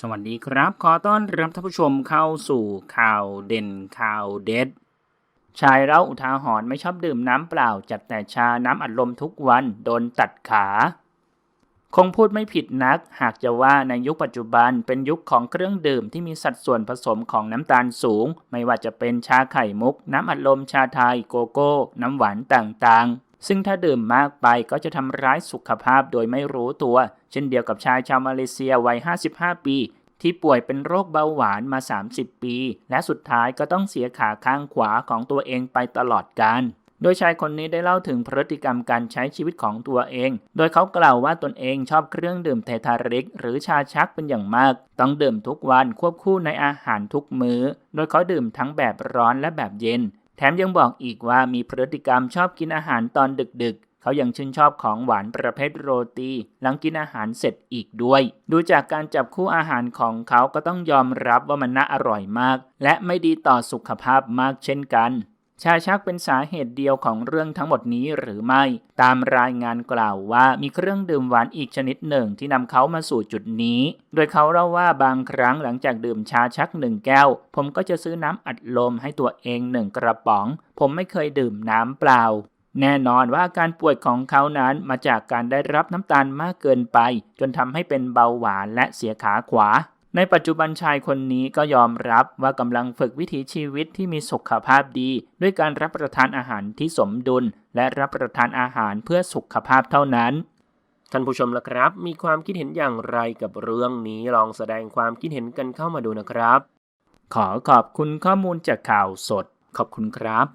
สวัสดีครับ ขอต้อนรับท่านผู้ชมเข้าสู่ข่าวเด่นข่าวเด็ด ชายเล่าอุทาหรณ์ไม่ชอบดื่มน้ำเปล่า จัดแต่ชาน้ำอัดลมทุกวัน โดนตัดขา คงพูดไม่ผิดนัก หากจะว่าในยุคปัจจุบันเป็นยุคของเครื่องดื่มที่มีสัดส่วนผสมของน้ำตาลสูง ไม่ว่าจะเป็นชาไข่มุก น้ำอัดลมชาไทยโกโก้ น้ำหวานต่างๆ ซึ่งถ้าดื่มมากไปก็จะทำร้ายสุขภาพโดยไม่รู้ตัว เช่นเดียวกับชายชาวมาเลเซียวัย 55 ปี ที่ป่วยเป็นโรคเบาหวานมา 30 ปี และสุดท้ายก็ต้องเสียขาข้างขวาของตัวเองไปตลอดกาลโดยชายคนนี้ได้เล่าถึงพฤติกรรมการใช้ชีวิตของตัวเอง โดยเขากล่าวว่าตนเองชอบเครื่องดื่มเททาริก หรือชาชักเป็นอย่างมาก ต้องดื่มทุกวันควบคู่ในอาหารทุกมือ้อ โดยเขาดื่มทั้งแบบร้อนและแบบเย็น แถมยังบอกอีกว่ามีพฤติกรรมชอบกินอาหารตอนดึกๆ เขายังชื่นชอบของหวานประเภทโรตี หลังกินอาหารเสร็จอีกด้วย ดูจากการจับคู่อาหารของเขาก็ต้องยอมรับว่ามันน่าอร่อยมาก และไม่ดีต่อสุขภาพมากเช่นกัน ชาชักเป็นสาเหตุเดียวของเรื่องทั้งหมดนี้หรือไม่ ตามรายงานกล่าวว่ามีเครื่องดื่มหวานอีกชนิดหนึ่งที่นำเขามาสู่จุดนี้ โดยเขาเล่าว่าบางครั้งหลังจากดื่มชาชักหนึ่งแก้ว ผมก็จะซื้อน้ำอัดลมให้ตัวเองหนึ่งกระป๋อง ผมไม่เคยดื่มน้ำเปล่า แน่นอนว่าอาการป่วยของเขานั้นมาจากการได้รับน้ำตาลมากเกินไป จนทำให้เป็นเบาหวานและเสียขาขวา ในปัจจุบันชายคนนี้ก็ยอมรับว่ากำลังฝึกวิถีชีวิตที่มีสุขภาพดี ด้วยการรับประทานอาหารที่สมดุล และรับประทานอาหารเพื่อสุขภาพเท่านั้น ท่านผู้ชมล่ะครับ มีความคิดเห็นอย่างไรกับเรื่องนี้ลองแสดงความคิดเห็นกันเข้ามาดูนะครับ ขอขอบคุณข้อมูลจากข่าวสด ขอบคุณครับ